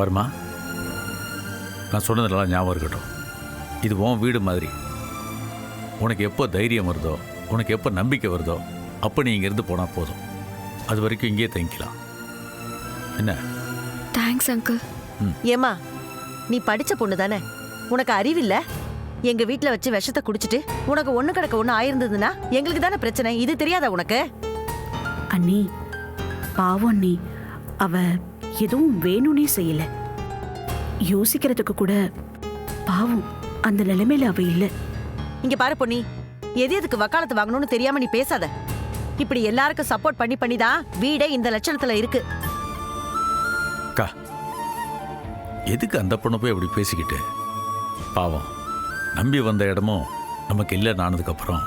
பாருமா நான் சொன்னதெல்லாம் ஞாபகம் இருக்கட்டும். இது உன் வீடு மாதிரி. உனக்கு எப்போ தைரியம் வருதோ உனக்கு எப்போ நம்பிக்கை வருதோ அப்போ நீ இங்கேருந்து போனால் போதும். அது வரைக்கும் இங்கேயே தங்கிக்கலாம். என்ன? தேங்க்ஸ் அங்கிள் ஏமா நீ படிச்ச பொண்ணு தானே? உனக்கு அறிவில்ல? எங்க வீட்ல வச்சு விஷத்தை குடிச்சிட்டு உனக்கு ஒண்ணு கிடக்க ஒண்ணு ஆயிருந்ததுன்னா எங்களுக்கு தானே பிரச்சனை? இது தெரியாதா உனக்கு? அண்ணி பாவம் அண்ணி. அவ எதுவும் வேணும்னே செய்யல. யோசிக்கிறதுக்கு கூட பாவம் அந்த நிலைமையில அவ இல்ல. இங்க பாரு பொன்னி எது எதுக்கு வக்காலத்து வாங்கணும்னு தெரியாம நீ பேசாத. இப்படி எல்லாருக்கும் சப்போர்ட் பண்ணி பண்ணி தான் வீடே இந்த லட்சணத்துல இருக்கு. அக்கா எதுக்கு அந்த பொண்ணை போய் அப்படி பேசிக்கிட்டு? பாவம் நம்பி வந்த இடமும் நமக்கு இல்லைன்னு ஆனதுக்கப்புறம்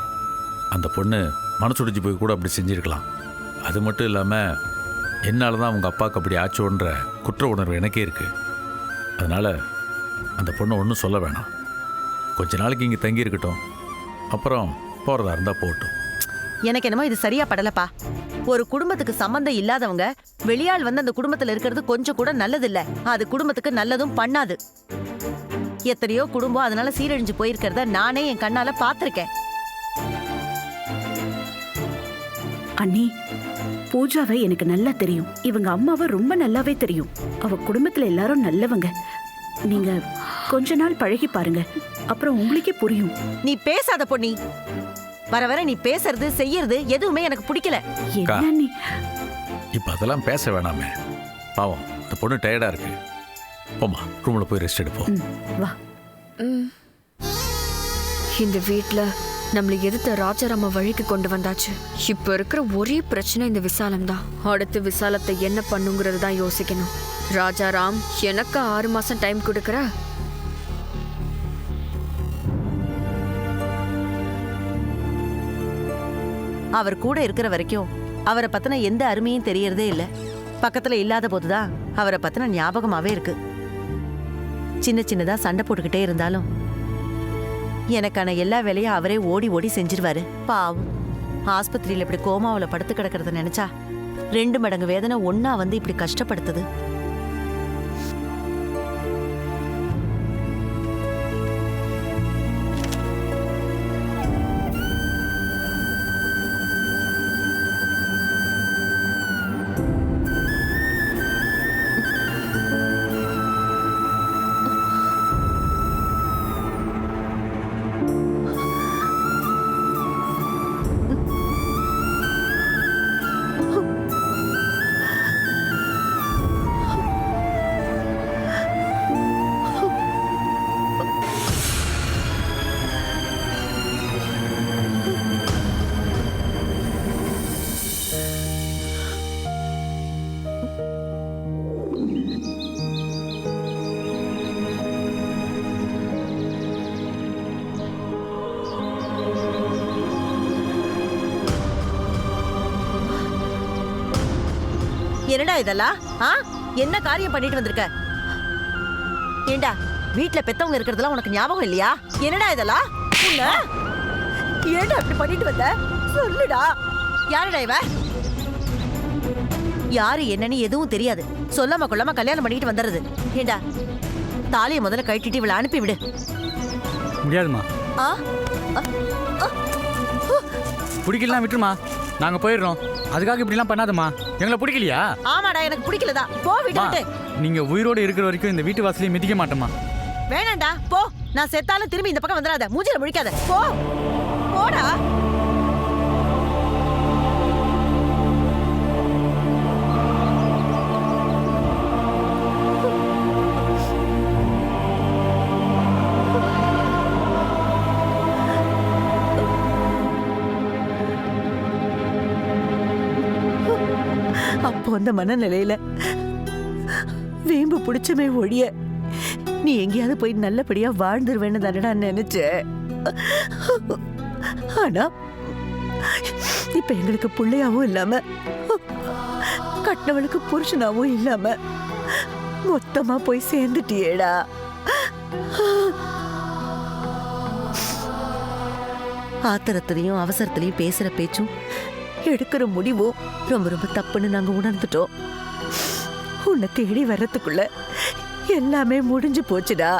அந்த பொண்ணு மனசுடிஞ்சு போய் கூட அப்படி செஞ்சிருக்கலாம். அது மட்டும் இல்லாமல் என்னால் தான் அவங்க அப்பாவுக்கு அப்படி ஆச்சோன்ற குற்ற உணர்வு எனக்கே இருக்குது அதனால் அந்த பொண்ணை ஒன்றும் சொல்ல வேணாம். கொஞ்ச நாளைக்கு இங்கே தங்கி இருக்கட்டும். அப்புறம் போகிறதா இருந்தால் போகட்டும். எனக்கு என்னமோ இது சரியா படலப்பா. ஒரு குடும்பத்துக்கு சம்பந்தம் இல்லாதவங்க வெளியாள் வந்து அந்த குடும்பத்துல இருக்கிறது கொஞ்சம் கூட நல்லதில்ல. அது குடும்பத்துக்கு நல்லதும் பண்ணாது. எத்தனையோ குடும்பம் அதனால சீரழிஞ்சு போயிருக்கிறத நானே என் கண்ணால பாத்திருக்கேன் அண்ணி பூஜாவை எனக்கு நல்லா தெரியும். இவங்க அம்மாவை ரொம்ப நல்லாவே தெரியும். அவ குடும்பத்துல எல்லாரும் நல்லவங்க. நீங்க கொஞ்ச நாள் பழகி பாருங்க. அப்புறம் உங்களுக்கே புரியும். நீ பேசாத பொன்னி. வர வர நீ பேசுறது செய்யறது எதுவுமே எனக்கு பிடிக்கல. என்ன அண்ணி இப்போ அதெல்லாம் பேச வேணாமே. பாவம் அந்த பொண்ணு டயர்டாக இருக்கு. போம்மா ரூமில் போய் ரெஸ்ட் எடுப்போம். ம், வா. இந்த வீட்ல நம்மளை எதிர்த்த ராஜாராம வழிக்கு கொண்டு வந்தாச்சு. இப்ப இருக்கிற ஒரே பிரச்சனை இந்த விசாலம் தான் அடுத்து விசாலத்தை என்ன பண்ணுங்கிறது தான் யோசிக்கணும். ராஜாராம் எனக்கு ஆறு மாசம் டைம் கொடுக்கற? அவர் கூட இருக்கிற வரைக்கும் அவரை பத்தின எந்த அருமையும் தெரியறதே இல்லை. பக்கத்துல இல்லாத போதுதான் அவரை பத்தின ஞாபகமாவே இருக்கு. சின்ன சின்னதா சண்டை போட்டுக்கிட்டே இருந்தாலும் எனக்கான எல்லா வேலையும் அவரே ஓடி ஓடி செஞ்சிருவாரு. பாவம். ஆஸ்பத்திரியில இப்படி கோமாவில் படுத்து கிடக்கிறத நினைச்சா ரெண்டு மடங்கு வேதனை ஒன்னா வந்து இப்படி கஷ்டப்படுத்துது. என்னடா இதெல்லாம் ஆ? என்ன காரியம் பண்ணிட்டு வந்திருக்க? ஏண்டா வீட்ல பெத்தவங்க இருக்கிறதெல்லாம் உனக்கு ஞாபகம் இல்லையா? என்னடா இதெல்லாம்? ஏன்டா இப்படி பண்ணிட்டு வந்த? சொல்லுடா. யாருடா இவ? யாரு என்னன்னு எதுவும் தெரியாது. சொல்லாம கொள்ளாம கல்யாணம் பண்ணிட்டு வந்துடுறது. ஏண்டா தாலியை முதல்ல கழட்டிட்டு இவளை அனுப்பி விடு. முடியாதுமா ஆ? பிடிக்கலாம் விட்டுருமா. நாங்க போயிடுறோம். அதுக்காக இப்படிலாம் பண்ணாதம்மா. எங்களை பிடிக்கலையா? ஆமாடா எனக்கு பிடிக்கலதா போ விட்டு விட்டு. நீங்க உயிரோடு இருக்கிற வரைக்கும் இந்த வீட்டு வாசலையும் மிதிக்க மாட்டோமா வேணாண்டா போ. நான் செத்தாலும் திரும்பி இந்த பக்கம் வந்துடாத. மூஞ்சில முழிக்காத. போ. போடா. அப்போ மனநிலையில வேம்பு பிடிச்சமே ஒழிய நீ எங்கேயாவது போய் நல்லபடியா வாழ்ந்துருவேன்னு தானடா நினைச்சேன் ஆனா இப்ப எங்களுக்கு பிள்ளையாவும் இல்லாம கட்டினவளுக்கு புருஷனாவும் இல்லாம மொத்தமா போய் சேர்ந்துட்டியேடா. ஆத்திரத்திலையும் அவசரத்திலையும் பேசுற பேச்சும் எடுக்கிற முடிவும் ரொம்ப ரொம்ப தப்புன்னு நாங்க உணர்ந்துட்டோம். உன்னை தேடி வர்றதுக்குள்ள எல்லாமே முடிஞ்சு போச்சுடா.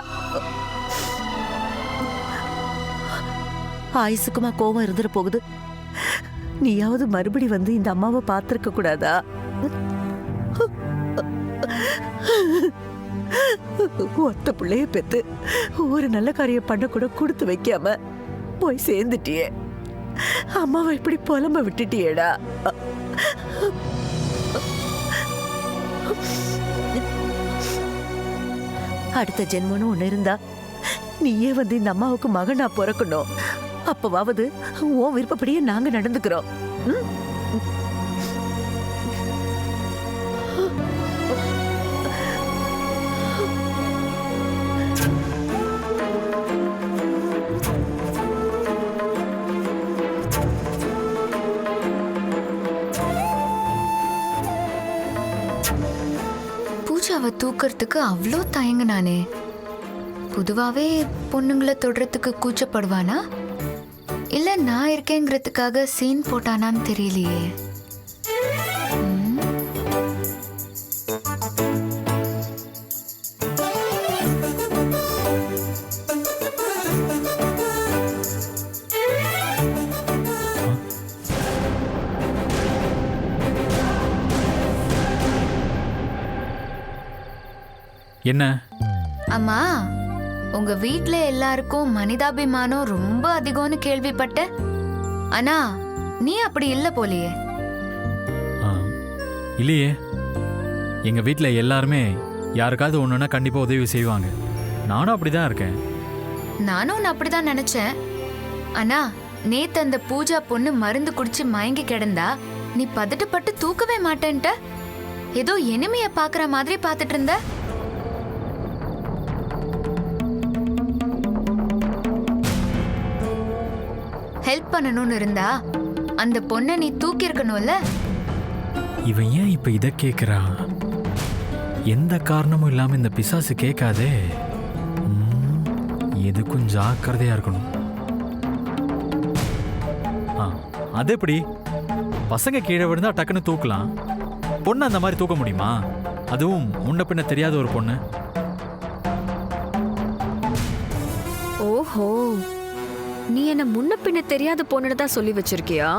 ஆயுசுக்குமா கோவம் இருந்துட போகுது. நீயாவது மறுபடி வந்து இந்த அம்மாவை பார்த்துருக்க கூடாதா? ஒத்த பிள்ளைய பெத்து ஒரு நல்ல காரியம் பண்ண கூட கொடுத்து வைக்காம போய் சேர்ந்துட்டியே. அம்மாவை இப்படி புலம்ப விட்டுட்டியடா. அடுத்த ஜென்மனும் ஒண்ணு இருந்தா நீயே வந்து இந்த அம்மாவுக்கு மகனா பிறக்கணும். அப்பவாவது உன் விருப்பப்படியே நாங்க நடந்துக்கிறோம். ம்? பூஜாவை தூக்கறதுக்கு அவ்வளோ தயங்குனானே பொதுவாகவே பொண்ணுங்களை தொடுறதுக்கு கூச்சப்படுவானா? இல்லை நான் இருக்கேங்கிறதுக்காக சீன் போட்டானான்னு தெரியலையே. என்ன? அம்மா உங்க வீட்ல எல்லாருக்கும் மனிதாபிமானம் ரொம்ப அதிகம்னு கேள்விப்பட்டேன். ஆனா நீ அப்படி இல்ல போலியே. ஆ, இல்லையே. எங்கள் வீட்டில் எல்லாருமே யாருக்காவது ஒன்றுனா கண்டிப்பாக உதவி செய்வாங்க. நானும் அப்படி தான் இருக்கேன். நானும் உன்னை அப்படிதான் நினைச்சேன். ஆனா நேத்து அந்த பூஜா பொண்ணு மருந்து குடிச்சு மயங்கி கிடந்தா நீ பதட்டப்பட்டு தூக்கவே மாட்டேன்ட்ட. ஏதோ எனிமைய பாக்குற மாதிரி பார்த்துட்டு இருந்த. ஹெல்ப் பண்ணணும்னு இருந்தா அந்த பொண்ணை நீ தூக்கி இருக்கணும்ல இவன் ஏன் இப்போ இதை கேட்குறா எந்த காரணமும் இல்லாமல் இந்த பிசாசு கேட்காதே. எதுக்கும் ஜாக்கிரதையாக இருக்கணும். ஆ அது எப்படி? பசங்க கீழே விழுந்தா டக்குன்னு தூக்கலாம். பொண்ணு அந்த மாதிரி தூக்க முடியுமா? அதுவும் முன்ன பின்ன தெரியாத ஒரு பொண்ணு. ஓஹோ. நீ என்ன முன்ன பின்ன தெரியாத பொண்ணுன்னு தான் சொல்லி வச்சிருக்கியா?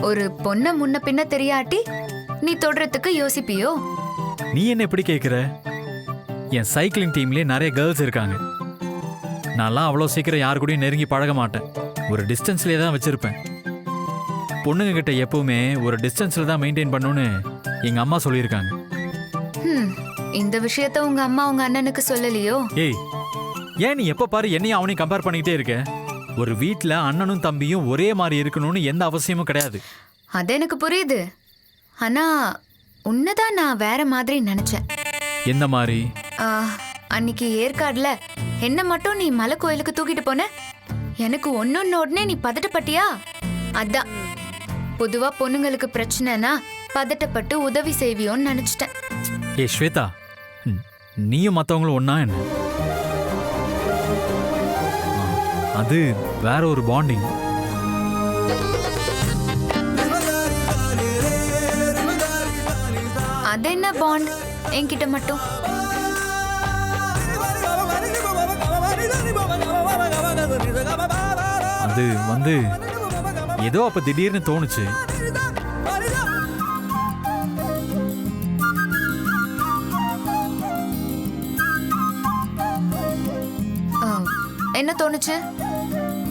ஒரு பொண்ணை முன்ன பின்ன தெரியாட்டி நீ தொடுறதுக்கு யோசிப்பியோ? நீ என்ன எப்படி கேட்குற என் சைக்கிளிங் டீம்லேயே நிறைய கேர்ள்ஸ் இருக்காங்க. நான்லாம் அவ்வளோ சீக்கிரம் யாரு கூடயும் நெருங்கி பழக மாட்டேன். ஒரு டிஸ்டன்ஸ்லேயே தான் வச்சுருப்பேன். பொண்ணுங்க கிட்ட எப்பவுமே ஒரு டிஸ்டன்ஸில் தான் மெயின்டைன் பண்ணணும்னு எங்கள் அம்மா சொல்லியிருக்காங்க. ஹம், இந்த விஷயத்த உங்க அம்மா உங்க அண்ணனுக்கு சொல்லலையோ? ஏய் ஏன் நீ எப்போ பாரு என்னையும் அவனையும் கம்பேர் பண்ணிக்கிட்டே இருக்க? ஒரு வீட்டில் அண்ணனும் தம்பியும் ஒரே மாதிரி இருக்கணும்னு எந்த அவசியமும் கிடையாது. அது எனக்கு புரியுது. ஆனா உன்னதான் நான் வேற மாதிரி நினைச்சேன். எந்த மாதிரி? ஆ, அன்னைக்கு ஏற்காடுல என்ன மட்டும் நீ மலை கோயிலுக்கு தூக்கிட்டு போன? எனக்கு ஒன்னொன்னு உடனே நீ பதட்டப்பட்டியா? அதான். பொதுவா பொண்ணுங்களுக்கு பிரச்சனைனா பதட்டப்பட்டு உதவி செய்வியோன்னு நினைச்சிட்டேன். ஏய் ஸ்வேதா ம், நீயும் மற்றவங்களும் ஒன்றா என்ன? அது வேற ஒரு பாண்டிங் அது என்ன பாண்ட் என்கிட்ட மட்டும். அது வந்து ஏதோ அப்ப திடீர்னு தோணுச்சு. என்ன தோணுச்சு?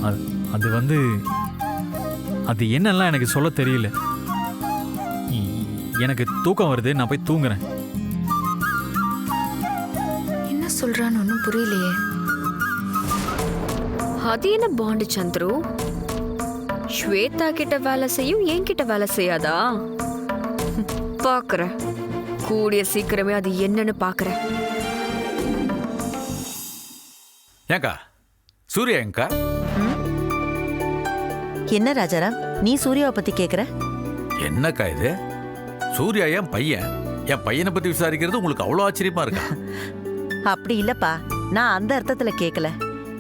அது அது வந்து அது என்னெல்லாம் எனக்கு சொல்ல தெரியல. எனக்கு தூக்கம் வருது நான் போய் தூங்குறேன். என்ன சொல்றான்னு ஒன்றும் புரியலையே. அது என்ன பாண்டு சந்துரு? ஸ்வேதா கிட்ட வேலை செய்யும் என்கிட்ட வேலை செய்யாதா? பாக்குறேன். கூடிய சீக்கிரமே அது என்னன்னு பாக்குறேன். ஏங்கா சூர்யா எங்கக்கா என்ன ராஜாராம்? நீ சூர்யாவை பத்தி கேக்குற? என்னக்கா இது? சூர்யா என் பையன். என் பையனை பத்தி விசாரிக்கிறது உங்களுக்கு அவ்வளோ ஆச்சரியமா இருக்கா? அப்படி இல்லப்பா. நான் அந்த அர்த்தத்துல கேட்கல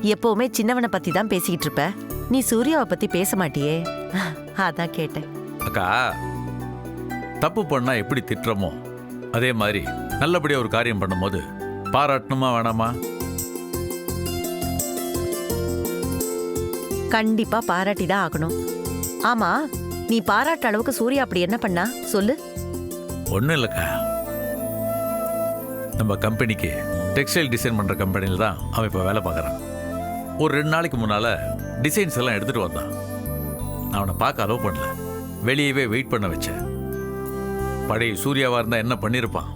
எப்பவுமே சின்னவனை பத்தி தான் பேசிக்கிட்டு இருப்ப. நீ சூர்யாவை பத்தி பேச மாட்டியே? அதான் கேட்டேன். அக்கா தப்பு பண்ணா எப்படி திட்டுறோமோ அதே மாதிரி நல்லபடியா ஒரு காரியம் பண்ணும்போது பாராட்டணுமா வேணாமா? கண்டிப்பா பாராட்டி தான் ஆகணும். ஆமா நீ பாராட்ட அளவுக்கு சூர்யா அப்படி என்ன பண்ணா? சொல்லு. ஒன்றும் இல்லைக்கா. நம்ம கம்பெனிக்கு டெக்ஸ்டைல் டிசைன் பண்ணுற கம்பெனியில் தான் அவன் இப்போ வேலை பார்க்குறான். ஒரு ரெண்டு நாளைக்கு முன்னால் டிசைன்ஸ் எல்லாம் எடுத்துகிட்டு வந்தான். நான் அவனை பார்க்க அலோவ் பண்ணல. வெளியவே வெயிட் பண்ண வச்சேன். பழைய சூர்யாவாக இருந்தால் என்ன பண்ணியிருப்பான்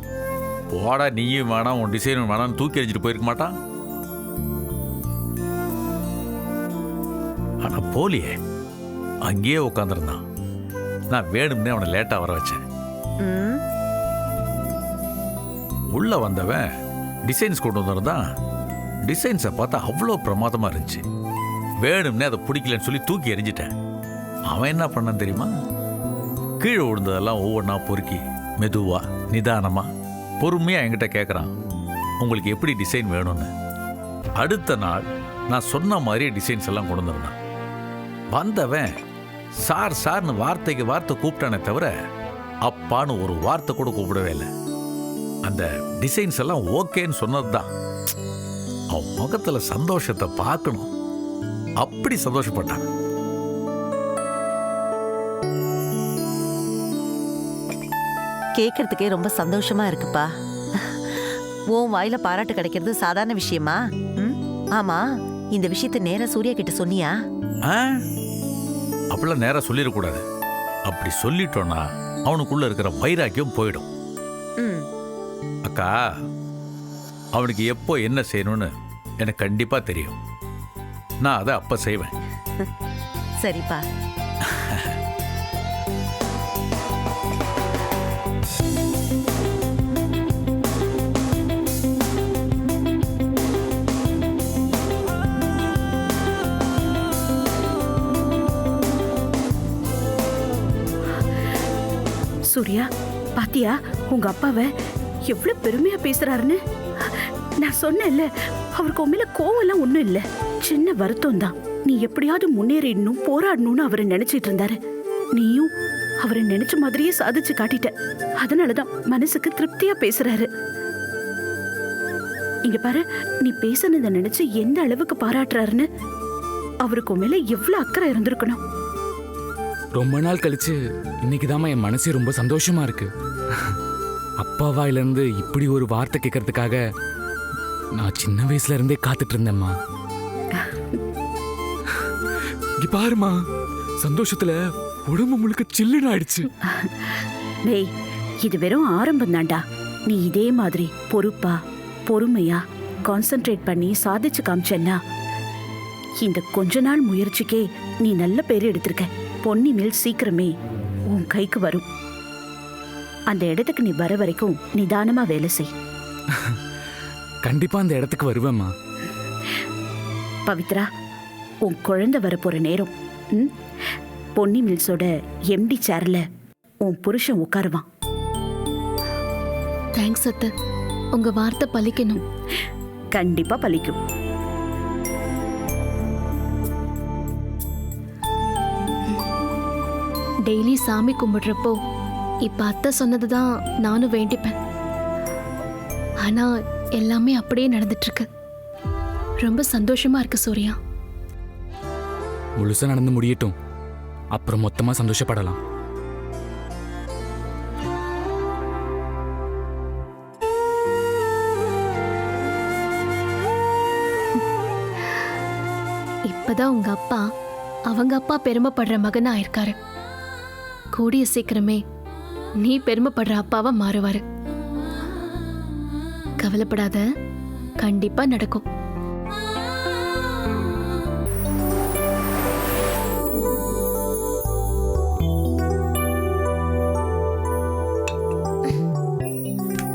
போடா நீயும் வேணாம் உன் டிசைனும் வேணாம்னு தூக்கி எறிஞ்சிட்டு போயிருக்க மாட்டான்? ஆனால் போலியே. அங்கேயே உட்காந்துருந்தான் நான் வேணும்னே அவனை லேட்டாக வர வச்சேன். உள்ள வந்தவன் டிசைன்ஸ் கொண்டு வந்திருந்தான். டிசைன்ஸை பார்த்தா அவ்வளோ பிரமாதமாக இருந்துச்சு. வேணும்னே அதை பிடிக்கலன்னு சொல்லி தூக்கி எறிஞ்சிட்டேன். அவன் என்ன பண்ணான் தெரியுமா? கீழே விழுந்ததெல்லாம் ஒவ்வொன்றா பொறுக்கி மெதுவா நிதானமா பொறுமையாக என்கிட்ட கேட்குறான் உங்களுக்கு எப்படி டிசைன் வேணும்னு? அடுத்த நாள் நான் சொன்ன மாதிரியே டிசைன்ஸ் எல்லாம் கொண்டு வந்திருந்தான். வந்தவன் சார் சார்னு வார்த்தைக்கு வார்த்தை கூப்பிட்டானே தவிர அப்பான்னு ஒரு வார்த்தை கூட கூப்பிடவே இல்லை. அந்த டிசைன்ஸ் எல்லாம் ஓகேன்னு சொன்னது தான் அவன் முகத்துல சந்தோஷத்தை பார்க்கணும். அப்படி சந்தோஷப்பட்டான். கேட்கறதுக்கே ரொம்ப சந்தோஷமா இருக்குப்பா. உன் வாயில பாராட்டு கிடைக்கிறது சாதாரண விஷயமா? ஆமா இந்த விஷயத்தை நேரா சூர்யா கிட்ட சொன்னியா? அப்படிலாம் நேரா சொல்லிடக்கூடாது. அப்படி சொல்லிட்டோன்னா அவனுக்குள்ள இருக்கிற வைராக்கியம் போயிடும். அக்கா அவனுக்கு எப்போ என்ன செய்யணும்னு எனக்கு கண்டிப்பா தெரியும். நான் அதை அப்ப செய்வேன். சரிப்பா. சூர்யா பாத்தியா உங்க அப்பாவை எவ்வளவு பெருமையா பேசுறாருன்னு? நான் சொன்னேன்ல அவருக்கு உண்மையில கோவம் எல்லாம் ஒண்ணும் இல்ல. சின்ன வருத்தம் தான் நீ எப்படியாவது முன்னேறிடணும் போராடணும்னு அவரை நினைச்சிட்டு இருந்தாரு. நீயும் அவரை நினைச்ச மாதிரியே சாதிச்சு காட்டிட்ட. அதனாலதான் மனசுக்கு திருப்தியா பேசுறாரு. இங்க பாரு நீ பேசுனதை நினைச்சு எந்த அளவுக்கு பாராட்டுறாருன்னு? அவருக்கு மேல எவ்வளவு அக்கறை இருந்திருக்கணும்? ரொம்ப நாள் கழிச்சு இன்னைக்கு என் மனசே ரொம்ப சந்தோஷமா இருக்கு. அப்பாவாயிலிருந்து இப்படி ஒரு வார்த்தை கேட்கறதுக்காக நான் சின்ன வயசுல இருந்தே காத்துட்டு இருந்தேம்மா. இங்க பாருமா சந்தோஷத்துல உடம்பு முழுக்க சில்லுன்னு ஆயிடுச்சு. டேய் இது வெறும் ஆரம்பம் தான்டா. நீ இதே மாதிரி பொறுப்பா பொறுமையா கான்சென்ட்ரேட் பண்ணி சாதிச்சு காமிச்சன்னா இந்த கொஞ்ச நாள் முயற்சிக்கே நீ நல்ல பேர் எடுத்திருக்க. பொன்னி மில் சீக்கிரமே உன் கைக்கு வரும். அந்த இடத்துக்கு நீ வர வரைக்கும் நிதானமா வேலை செய். கண்டிப்பா அந்த இடத்துக்கு வருவேம்மா. பவித்ரா உன் குழந்தை வரப்போற நேரம் ம்? பொன்னி மில்ஸோட எம்டி சேர்ல உன் புருஷன் உட்காருவான். தேங்க்ஸ் அத்தை. உங்க வார்த்தை பலிக்கணும் கண்டிப்பா பலிக்கும் டெய்லி சாமி கும்பிடுறப்போ இப்ப அத்தை சொன்னதுதான் நானும் வேண்டிப்பேன். ஆனா எல்லாமே அப்படியே நடந்துட்டு இருக்கு ரொம்ப சந்தோஷமா இருக்கு சூர்யா. முழுசா நடந்து முடியட்டும். அப்புறம் மொத்தமா சந்தோஷப்படலாம். இப்பதான் உங்க அப்பா அவங்க அப்பா பெருமைப்படுற மகனா இருக்காரு. கூடிய சீக்கிரமே நீ பெருமைப்படுற அப்பாவா மாறுவாரு. கவலைப்படாத கண்டிப்பா நடக்கும்.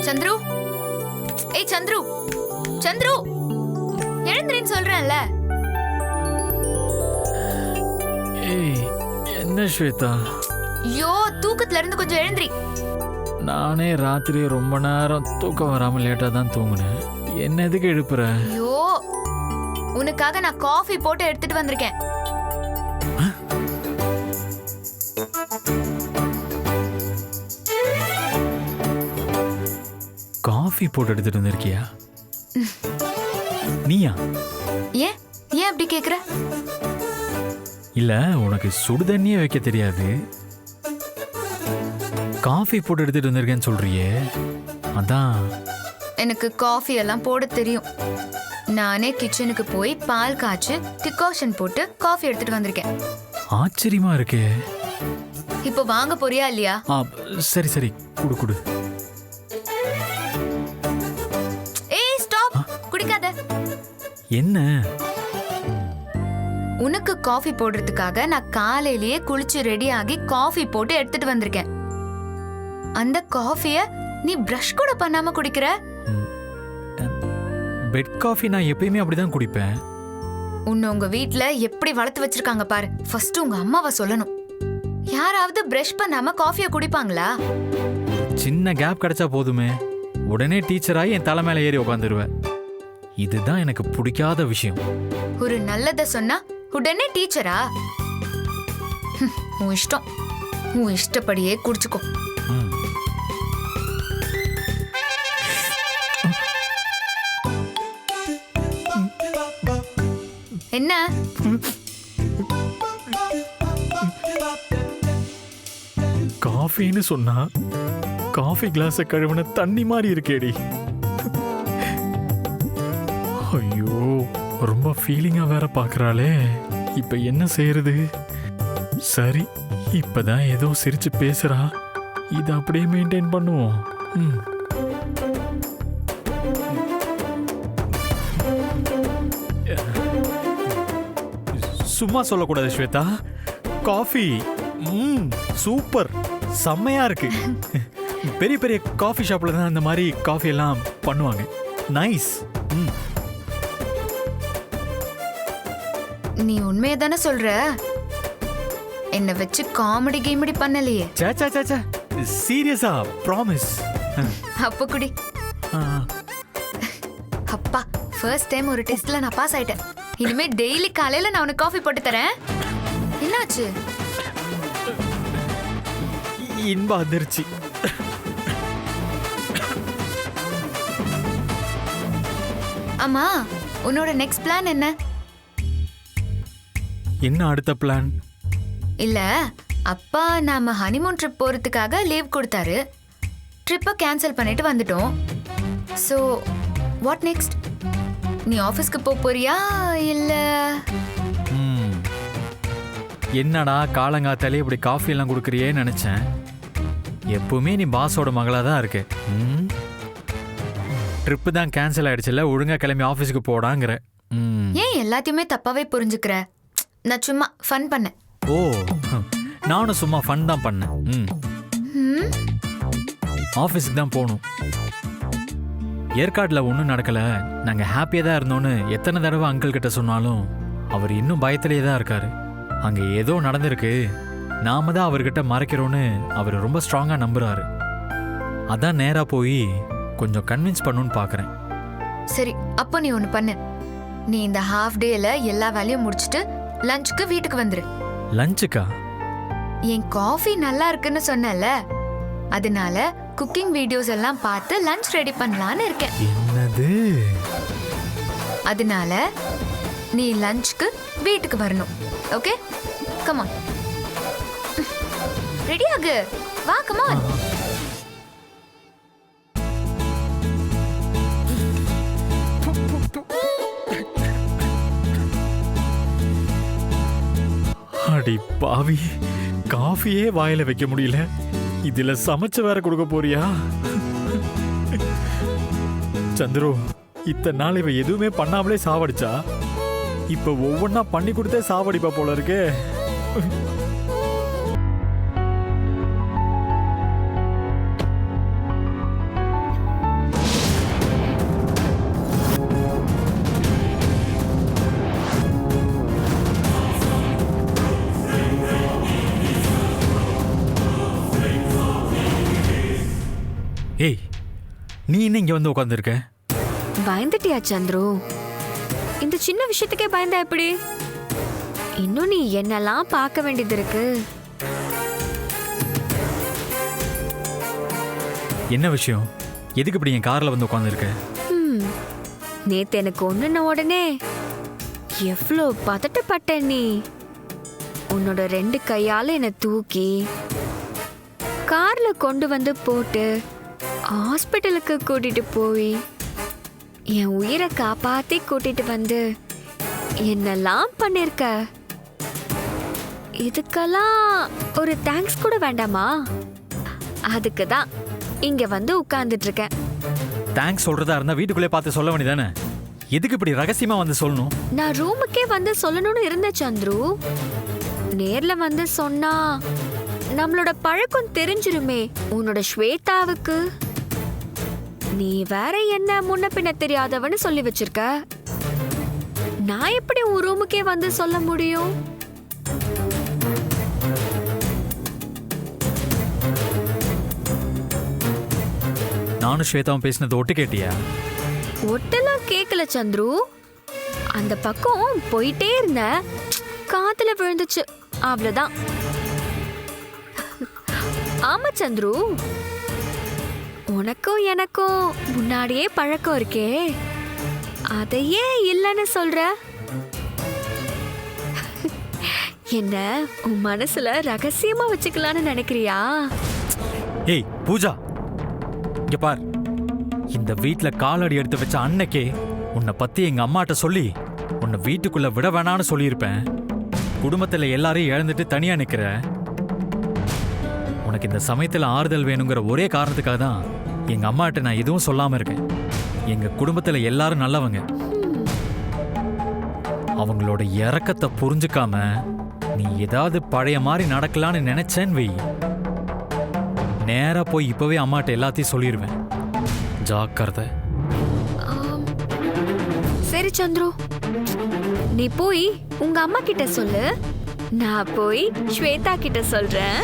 சந்துரு? ஏய் சந்துரு. சந்துரு! எழுந்திரின்னு சொல்றேன்ல. ஏய் என்ன ஸ்வேதா? ஐயோ தூக்கத்துல இருந்து கொஞ்சம் எழுந்திரி. நானே ராத்திரி ரொம்ப நேரம் தூக்கம் வராமல் லேட்டாக தான் தூங்கினேன். என்ன எதுக்கு எழுப்புற? ஐயோ உனக்காக நான் காஃபி போட்டு எடுத்துட்டு வந்திருக்கேன். காஃபி போட்டு எடுத்துட்டு வந்திருக்கியா? நீயா? ஏன் ஏன் அப்படி கேக்குற? இல்ல உனக்கு சுடு தண்ணியே வைக்க தெரியாது. காஃபி போட்டு எடுத்துட்டு வந்திருக்கேன்னு சொல்றியே. அதான். எனக்கு காஃபி எல்லாம் போட தெரியும். நானே கிச்சனுக்கு போய் பால் காய்ச்சி டிகாஷன் போட்டு காஃபி எடுத்துட்டு வந்திருக்கேன். ஆச்சரியமா இருக்கே. இப்போ வாங்க போறியா இல்லையா? ஆ சரி சரி. குடு குடு. ஏய் ஸ்டாப் குடிக்காத. என்ன? உனக்கு காஃபி போடுறதுக்காக நான் காலையிலேயே குளிச்சு ரெடி ஆகி காஃபி போட்டு எடுத்துட்டு வந்திருக்கேன். அந்த காஃபிய நீ பிரஷ் கூட பண்ணாம குடிக்கிற? பெட் காஃபி நான் எப்பயுமே அப்படிதான் குடிப்பேன். உன்னை உங்க வீட்ல எப்படி வளர்த்து வச்சிருக்காங்க பாரு. ஃபர்ஸ்ட் உங்க அம்மாவை சொல்லணும். யாராவது பிரஷ் பண்ணாம காஃபிய குடிப்பாங்களா? சின்ன கேப் கிடைச்சா போதுமே. உடனே டீச்சராகி என் தலை மேலே ஏறி உட்காந்துருவேன் இதுதான் எனக்கு பிடிக்காத விஷயம். ஒரு நல்லத சொன்னா உடனே டீச்சரா உன் இஷ்டம். உன் இஷ்டப்படியே குடிச்சுக்கோ. என்ன? காஃபின்னு சொன்னா காஃபி கிளாஸை கழுவுன தண்ணி மாதிரி இருக்கேடி. ஐயோ ரொம்ப ஃபீலிங்கா வேற பாக்குறாளே. இப்ப என்ன செய்யறது சரி இப்பதான் ஏதோ சிரிச்சு பேசுறா. இதை அப்படியே மெயின்டைன் பண்ணுவோம். ம். சும்மா சொல்லக்கூடாது ஸ்வேதா. காஃபி ம் சூப்பர் செம்மையா இருக்கு. பெரிய பெரிய காஃபி ஷாப்ல தான் அந்த மாதிரி காஃபி எல்லாம் பண்ணுவாங்க. நைஸ். ம். நீ உண்மையை தானே சொல்ற? என்னை வச்சு காமெடி கீமெடி பண்ணலையே. சே சே சே சே சீரியஸா ப்ராமிஸ் அப்ப குடி. அப்பா ஃபர்ஸ்ட் டைம் ஒரு டெஸ்ட்ல நான் பாஸ் ஆயிட்டேன். இனிமே டெய்லி காலையில நான் உனக்கு காஃபி போட்டு தரேன். என்னாச்சு? இன்ப அதிர்ச்சி. அம்மா உன்னோட நெக்ஸ்ட் பிளான் என்ன? என்ன அடுத்த பிளான் இல்ல அப்பா நாம ஹனிமூன் ட்ரிப் போறதுக்காக லீவ் கொடுத்தாரு. ட்ரிப்பை கேன்சல் பண்ணிட்டு வந்துட்டோம். ஸோ வாட் நெக்ஸ்ட் நீ ஆஃபீஸ்க்கு போக போறியா இல்ல? ம். என்னடா காலங்காத்தாலே இப்படி காஃபி எல்லாம் கொடுக்குறியேன்னு நினைச்சேன். எப்பவுமே நீ பாஸோட மகளா தான் இருக்கு. ம். ட்ரிப்பு தான் கேன்சல் ஆயிடுச்சுல்ல ஒழுங்கா கிளம்பி ஆஃபீஸுக்கு போடாங்கிற. ம். ஏன் எல்லாத்தையுமே தப்பாவே புரிஞ்சுக்கிற? நான் சும்மா ஃபன் பண்ணேன். ஓ ஹம். நானும் சும்மா ஃபன் தான் பண்ணேன். ம். ம். ஆஃபீஸுக்கு தான் போகணும். ஏற்காட்டில் ஒன்றும் நடக்கல. நாங்கள் ஹாப்பியாக தான் இருந்தோன்னு எத்தனை தடவை அங்கிள் கிட்ட சொன்னாலும் அவர் இன்னும் பயத்திலேயே தான் இருக்காரு. அங்கே ஏதோ நடந்திருக்கு. நாம தான் அவர்கிட்ட மறைக்கிறோன்னு அவர் ரொம்ப ஸ்ட்ராங்காக நம்புறாரு. அதான் நேராக போய் கொஞ்சம் கன்வின்ஸ் பண்ணணும்னு பார்க்குறேன் சரி அப்போ நீ ஒன்று பண்ணு. நீ இந்த ஹாஃப் டேல எல்லா வேலையும் முடிச்சுட்டு லஞ்சுக்கு வீட்டுக்கு வந்துரு. லஞ்சுக்கா என் காஃபி நல்லா இருக்குன்னு சொன்னல அதனால குக்கிங் வீடியோஸ் எல்லாம் பார்த்து லஞ்ச் ரெடி பண்ணலான்னு இருக்கேன். என்னது? அதனால நீ லஞ்சுக்கு வீட்டுக்கு வரணும். ஓகே கமான் ரெடி ஆகு? வா கமான் அடி பாவி காஃபியே வாயில வைக்க முடியல. இதுல சமைச்சு வேற கொடுக்க போறியா? சந்துரு இத்தனை நாள் இவ எதுவுமே பண்ணாமலே சாவடிச்சா? இப்ப ஒவ்வொன்னா பண்ணி கொடுத்தே சாவடிப்பா போல இருக்கே. ஏய் நீ என்ன இங்க வந்து உட்காந்துருக்க பயந்துட்டியா சந்துரு? இந்த சின்ன விஷயத்துக்கே பயந்தா எப்படி? இன்னும் நீ என்னெல்லாம் பார்க்க வேண்டியது இருக்கு? என்ன விஷயம்? எதுக்கு இப்படி என் காரில் வந்து உட்காந்துருக்க நேத்து எனக்கு ஒண்ணுன உடனே எவ்வளோ பதட்டப்பட்ட நீ. உன்னோட ரெண்டு கையால என்னை தூக்கி கார்ல கொண்டு வந்து போட்டு ஹாஸ்பிட்டலுக்கு கூட்டிட்டு போய் என் உயிரை காப்பாத்தி கூட்டிட்டு வந்து என்னெல்லாம் பண்ணிருக்க? இதுக்கெல்லாம் ஒரு தேங்க்ஸ் கூட வேண்டாமா? அதுக்கு தான் இங்க வந்து உட்கார்ந்துட்டு இருக்கேன். தேங்க்ஸ் சொல்றதா இருந்தா வீட்டுக்குள்ளே பார்த்து சொல்ல வேண்டியதானே? எதுக்கு இப்படி ரகசியமா வந்து சொல்லணும்? நான் ரூமுக்கே வந்து சொல்லணும்னு இருந்த சந்துரு. நேர்ல வந்து சொன்னா நம்மளோட பழக்கம் தெரிஞ்சிருமே. உன்னோட ஸ்வேதாவுக்கு. நீ வேற என்ன முன்ன பின்ன தெரியாதவன்னு சொல்லி வச்சிருக்க? நான் எப்படி உன் ரூமுக்கே வந்து சொல்ல முடியும்? நானும் ஸ்வேதாவும் பேசினது ஒட்டு கேட்டியா? ஒட்டெல்லாம் கேட்கல சந்துரு. அந்த பக்கம் போயிட்டே இருந்த காத்துல விழுந்துச்சு. அவ்வளவுதான். ஆமா சந்துரு. உனக்கும் எனக்கும் முன்னாடியே பழக்கம் இருக்கே. அதையே இல்லைன்னு சொல்ற? என்ன உன் மனசுல ரகசியமா வச்சுக்கலான்னு நினைக்கிறியா? ஏய் பூஜா. இங்க பார். இந்த வீட்ல காலடி எடுத்து வச்ச அன்னைக்கே உன்னை பத்தி எங்க அம்மாட்ட சொல்லி உன்னை வீட்டுக்குள்ள விட வேணான்னு சொல்லியிருப்பேன். குடும்பத்துல எல்லாரையும் இழந்துட்டு தனியா நிக்கிற. உனக்கு இந்த சமயத்துல ஆறுதல் வேணுங்கிற ஒரே காரணத்துக்காக தான் எங்க அம்மாட்ட நான் எதுவும் சொல்லாம இருக்கேன். எங்க குடும்பத்துல எல்லாரும் நல்லவங்க. அவங்களோட இறக்கத்தை புரிஞ்சுக்காம நீ ஏதாவது பழைய மாதிரி நடக்கலான்னு நினைச்சேன்னு வை. நேரா போய் இப்பவே அம்மாட்ட எல்லாத்தையும் சொல்லிடுவேன் ஜாக்கிரதை. சரி சந்துரு. நீ போய் உங்க அம்மா கிட்ட சொல்லு. நான் போய் ஸ்வேதா கிட்ட சொல்றேன்.